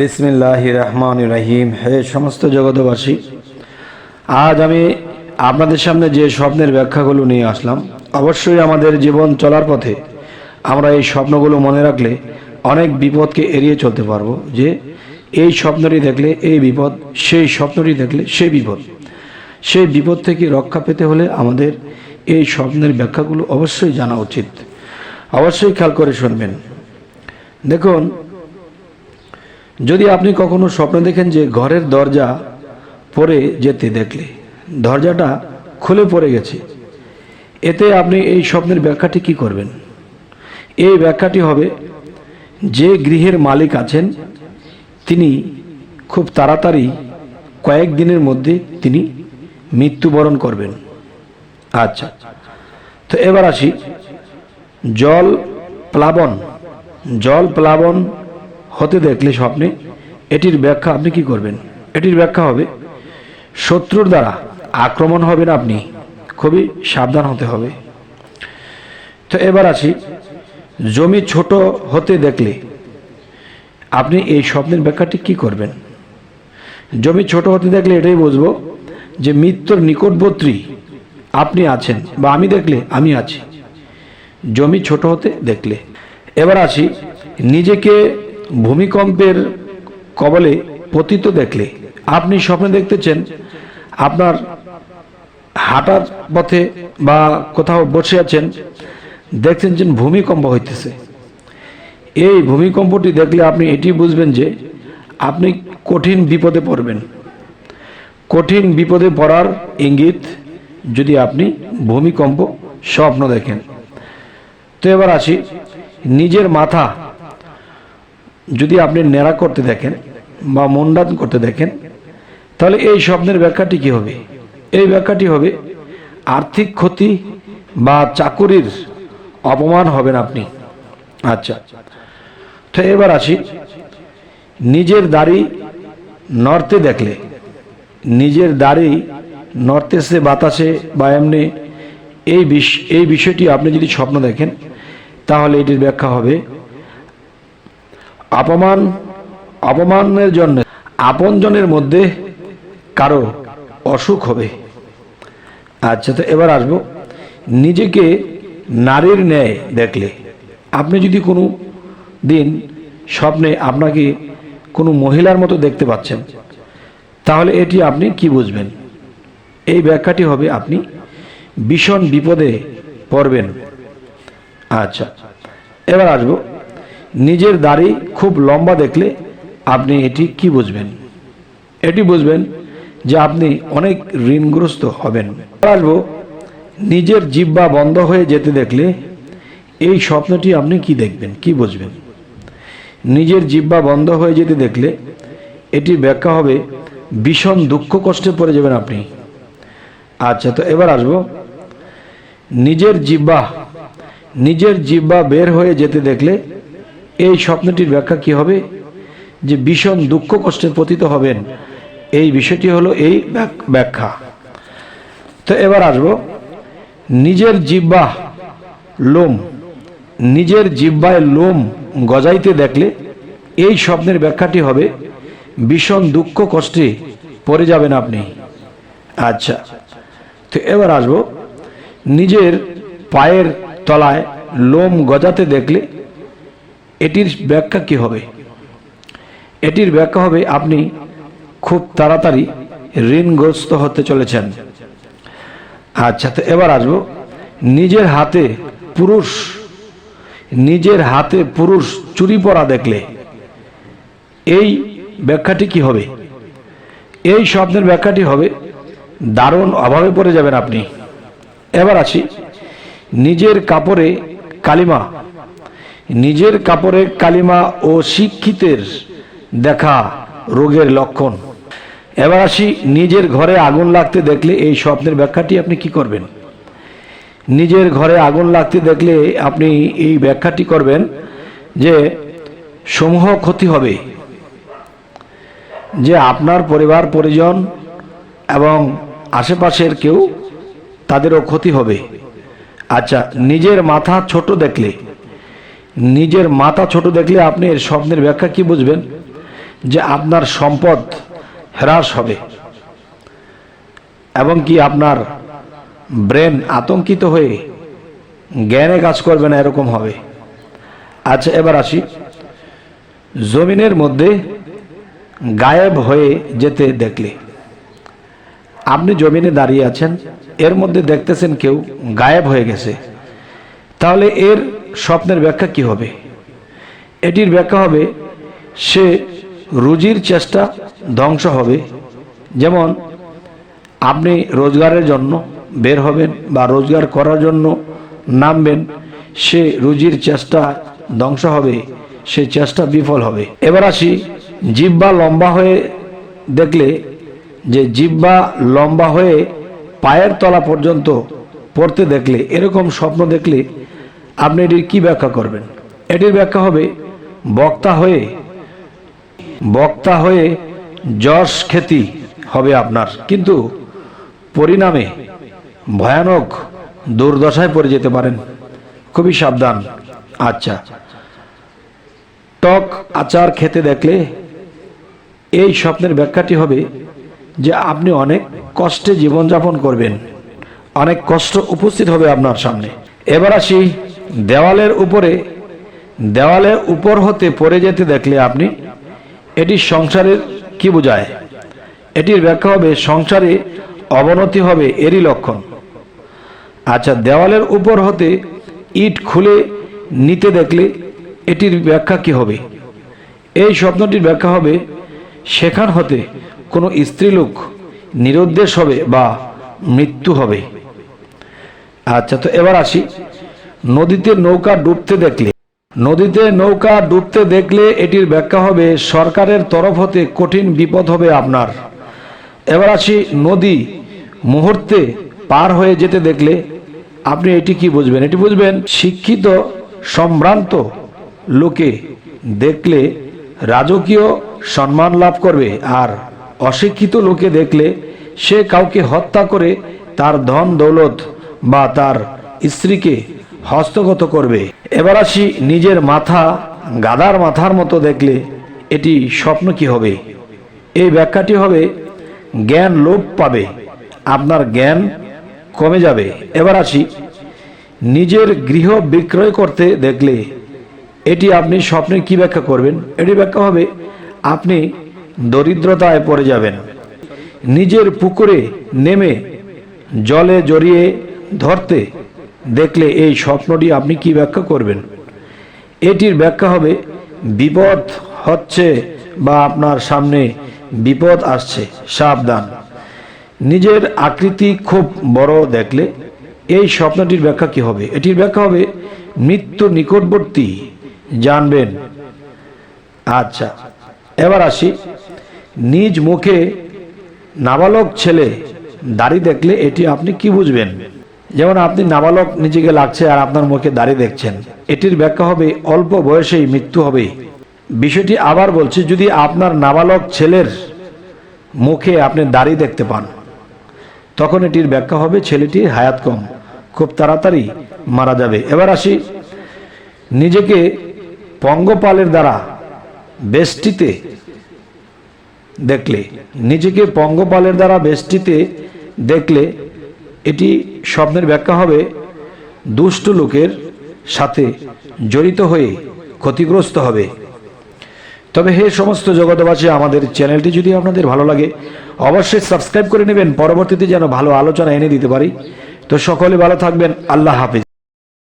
বিসমিল্লাহ রহমান রাহিম। হে সমস্ত জগতবাসী আজ আমি আপনাদের সামনে যে স্বপ্নের ব্যাখ্যাগুলো নিয়ে আসলাম, অবশ্যই আমাদের জীবন চলার পথে আমরা এই স্বপ্নগুলো মনে রাখলে অনেক বিপদকে এড়িয়ে চলতে পারব, যে এই স্বপ্নটি দেখলে এই বিপদ, সেই স্বপ্নটি দেখলে সেই বিপদ। সেই বিপদ থেকে রক্ষা পেতে হলে আমাদের এই স্বপ্নের ব্যাখ্যাগুলো অবশ্যই জানা উচিত। অবশ্যই খেয়াল করে শুনবেন। দেখুন যদি আপনি কখনো স্বপ্ন দেখেন যে ঘরের দরজা পড়ে যেতে দেখলে, দরজাটা খুলে পড়ে গেছে, এতে আপনি এই স্বপ্নের ব্যাখ্যাটি কি করবেন? এই ব্যাখ্যাটি হবে, যে গৃহের মালিক আছেন, তিনি খুব তাড়াতাড়ি কয়েক দিনের মধ্যে তিনি মৃত্যুবরণ করবেন। আচ্ছা তো এবার আসি, জল প্লাবন জল প্লাবন হতে দেখলে স্বপ্নে, এটির ব্যাখ্যা আপনি কি করবেন? এটির ব্যাখ্যা হবে, শত্রুর দ্বারা আক্রমণ হবেন আপনি, খুবই সাবধান হতে হবে। তো এবার আসি, জমি ছোট হতে দেখলে আপনি এই স্বপ্নের ব্যাখ্যাটি কি করবেন? জমি ছোট হতে দেখলে এটাই বুঝব যে মৃত্যুর নিকটবর্তী আপনি আছেন বা আমি দেখলে আমি আছি। জমি ছোট হতে দেখলে। এবার আসি, নিজেকে ভূমিকম্পের কবলে পতিত দেখলে। আপনি স্বপ্নে দেখতেছেন, আপনার হাঁটার পথে বা কোথাও বসে আছেন, দেখছেন যে ভূমিকম্প হইতেছে। এই ভূমিকম্পটি দেখলে আপনি এটি বুঝবেন যে আপনি কঠিন বিপদে পড়বেন। কঠিন বিপদে পড়ার ইঙ্গিত যদি আপনি ভূমিকম্প স্বপ্ন দেখেন। তো এবার আসি, নিজের মাথা যদি আপনি নেড়া করতে দেখেন বা মুন্ডান করতে দেখেন, তাহলে এই স্বপ্নের ব্যাখ্যাটি কি হবে? এই ব্যাখ্যাটি হবে, আর্থিক ক্ষতি বা চাকুরির অপমান হবেন আপনি। আচ্ছা তো এবার আসি, নিজের দাড়ি নড়তে দেখলে, নিজের দাড়ি নড়তেছে বাতাসে বা এমনি, এই বিষ, এই বিষয়টি আপনি যদি স্বপ্ন দেখেন, তাহলে এটির ব্যাখ্যা হবে অপমান, অপমানের জন্য। আপনজনের মধ্যে কারও অসুখ হবে। আচ্ছা তো এবার আসব। নিজেকে নারীর ন্যায় দেখলে। আপনি যদি কোনো দিন স্বপ্নে আপনাকে কোনো মহিলার মতো দেখতে পাচ্ছেন, তাহলে এটি আপনি কি বুঝবেন? এই ব্যাখ্যাটি হবে আপনি ভীষণ বিপদে পড়বেন। আচ্ছা এবার আসব। নিজের দাড়ি খুব লম্বা দেখলে আপনি এটি কি বুঝবেন? এটি বুঝবেন যে আপনি অনেক ঋণগ্রস্ত হবেন। আসব নিজের জিব্বা বন্ধ হয়ে যেতে দেখলে এই স্বপ্নটি আপনি কি দেখবেন, কি বুঝবেন? নিজের জিব্বা বন্ধ হয়ে যেতে দেখলে এটি ব্যাখ্যা হবে, ভীষণ দুঃখ কষ্টে পড়ে যাবেন আপনি। আচ্ছা তো এবার আসব নিজের জিব্বা নিজের জিব্বা বের হয়ে যেতে দেখলে এই স্বপ্নটির ব্যাখ্যা কি হবে? যে ভীষণ দুঃখ কষ্টে পতিত হবেন। এই বিষয়টি হলো এই ব্যাখ্যা। তো এবার আসব। নিজের জিব্বা লোম, নিজের জিব্বায় লোম গজাইতে দেখলে এই স্বপ্নের ব্যাখ্যাটি হবে, ভীষণ দুঃখ কষ্টে পড়ে যাবেন আপনি। আচ্ছা তো এবার আসব। নিজের পায়ের তলায় লোম গজাতে দেখলে এটির ব্যাখ্যা কি হবে? এটির ব্যাখ্যা হবে আপনি খুব তাড়াতাড়ি ঋণগ্রস্ত হতে চলেছেন। আচ্ছা তো এবার আসব। নিজের হাতে পুরুষ, নিজের হাতে পুরুষ চুরি পরা দেখলে এই ব্যাখ্যাটি কি হবে? এই স্বপ্নের ব্যাখ্যাটি হবে, দারুণ অভাবে পড়ে যাবেন আপনি। এবার আছি নিজের কাপড়ে কালিমা নিজের কাপড়ে কালিমা ও শিক্ষিতের দেখা রোগের লক্ষণ। এবার আসি নিজের ঘরে আগুন লাগতে দেখলে এই স্বপ্নের ব্যাখ্যাটি আপনি কি করবেন? নিজের ঘরে আগুন লাগতে দেখলে আপনি এই ব্যাখ্যাটি করবেন যে সমূহ ক্ষতি হবে। যে আপনার পরিবার, পরিজন এবং আশেপাশের কেউ তাদেরও ক্ষতি হবে। আচ্ছা নিজের মাথা ছোট দেখলে নিজের মাথা ছোট দেখলে আপনি এর স্বপ্নের ব্যাখ্যা কি বুঝবেন? যে আপনার সম্পদ হ্রাস হবে। এবং কি আপনার ব্রেন আতঙ্কিত হয়ে জ্ঞানে কাজ করবে না এরকম হবে? আচ্ছা এবার আসি। জমিনের মধ্যে গায়েব হয়ে যেতে দেখলে। আপনি জমিনে দাঁড়িয়ে আছেন, এর মধ্যে দেখতেছেন কেউ গায়েব হয়ে গেছে। তাহলে এর স্বপ্নের ব্যাখ্যা কি হবে? এটির ব্যাখ্যা হবে, সে রুজির চেষ্টা ধ্বংস হবে। যেমন, আপনি রোজগারের জন্য বের হবেন বা রোজগার করার জন্য নামবেন, সে রুজির চেষ্টা ধ্বংস হবে, সে চেষ্টা বিফল হবে। এবার আসি জিব্বা লম্বা হয়ে দেখলে যে জিব্বা লম্বা হয়ে পায়ের তলা পর্যন্ত পড়তে দেখলে, এরকম স্বপ্ন দেখলে আপনি এটির কি ব্যাখ্যা করবেন? এটির ব্যাখ্যা হবে, বক্তা হয়ে বক্তা হয়ে যশ খ্যাতি হবে আপনার। কিন্তু পরিণামে ভয়ানক দুর্দশায় পড়ে যেতে পারেন। খুবই সাবধান। আচ্ছা। টক আচার খেতে দেখলে এই স্বপ্নের ব্যাখ্যাটি হবে যে আপনি অনেক কষ্টে জীবনযাপন করবেন। অনেক কষ্ট উপস্থিত হবে আপনার সামনে। এবার আসি দেওয়ালের উপরে, দেওয়ালের উপর হতে পড়ে যেতে দেখলে আপনি, এটি সংসারের কি বোঝায়? এটির ব্যাখ্যা হবে, সংসারে অবনতি হবে এরই লক্ষণ। আচ্ছা দেওয়ালের উপর হতে ইট খুলে নিতে দেখলে এটির ব্যাখ্যা কি হবে? এই স্বপ্নটির ব্যাখ্যা হবে, সেখান হতে কোনো স্ত্রীলোক নিরুদ্দেশ হবে বা মৃত্যু হবে। আচ্ছা তো এবার আসি। নদীতে নৌকা ডুবতে দেখলে। নদীতে নৌকা ডুবতে দেখলে এটির ব্যাখ্যা হবে, সরকারের তরফ হতে কঠিন বিপদ হবে আপনার। এবার আসি নদী মুহূর্তে পার হয়ে যেতে দেখলে, আপনি এটি কি বুঝবেন? এটি বুঝবেন, শিক্ষিত, সম্ভ্রান্ত লোকে দেখলে রাজকীয় সম্মান লাভ করবে আর অশিক্ষিত লোকে দেখলে সে কাউকে হত্যা করে তার ধন দৌলত বা তার স্ত্রীকে হস্তগত করবে। এবার আসি নিজের মাথা গাদার মাথার মতো দেখলে এটি স্বপ্ন কি হবে? এই ব্যাখ্যাটি হবে, জ্ঞান লোপ পাবে, আপনার জ্ঞান কমে যাবে। এবার আসি, নিজের গৃহ বিক্রয় করতে দেখলে এটি আপনি স্বপ্নে কি ব্যাখ্যা করবেন? এটি ব্যাখ্যা হবে, আপনি দরিদ্রতায় পড়ে যাবেন। নিজের পুকুরে নেমে জলে জড়িয়ে ধরতে দেখলে এই স্বপ্নটি আপনি কি ব্যাখ্যা করবেন? এটির ব্যাখ্যা হবে, বিপদ হচ্ছে বা আপনার সামনে বিপদ আসছে, সাবধান। নিজের আকৃতি খুব বড় দেখলে এই স্বপ্নটির ব্যাখ্যা কি হবে? এটির ব্যাখ্যা হবে, মৃত্যু নিকটবর্তী, জানবেন। আচ্ছা এবার আসি। নিজ মুখে নাবালক ছেলে দাড়ি দেখলে এটি আপনি কি বুঝবেন? যেমন আপনি নাবালক নিজেকে লাগছে আর আপনার মুখে দাড়ি দেখছেন। এটির ব্যাখ্যা হবে, অল্প বয়সেই মৃত্যু হবে। বিষয়টি আবার বলছি, যদি আপনার নাবালক ছেলের মুখে আপনি দাড়ি দেখতে পান, তখন এটির ব্যাখ্যা হবে, ছেলেটির হায়াত কম, খুব তাড়াতাড়ি মারা যাবে। এবার আসি, নিজেকে পঙ্গপালের দ্বারা বেষ্টিতে দেখলে, নিজেকে পঙ্গপালের দ্বারা বেষ্টিতে দেখলে, এটি স্বপ্নের ব্যাখ্যা হবে, দুষ্ট লোকের সাথে জড়িত হয়ে ক্ষতিগ্রস্ত হবে। তবে হে সমস্ত জগতবাসী আমাদের চ্যানেলটি যদি আপনাদের ভালো লাগে, অবশ্যই সাবস্ক্রাইব করে নেবেন। পরবর্তীতে যেন ভালো আলোচনা এনে দিতে পারি। তো সকলে ভালো থাকবেন। আল্লাহ হাফিজ।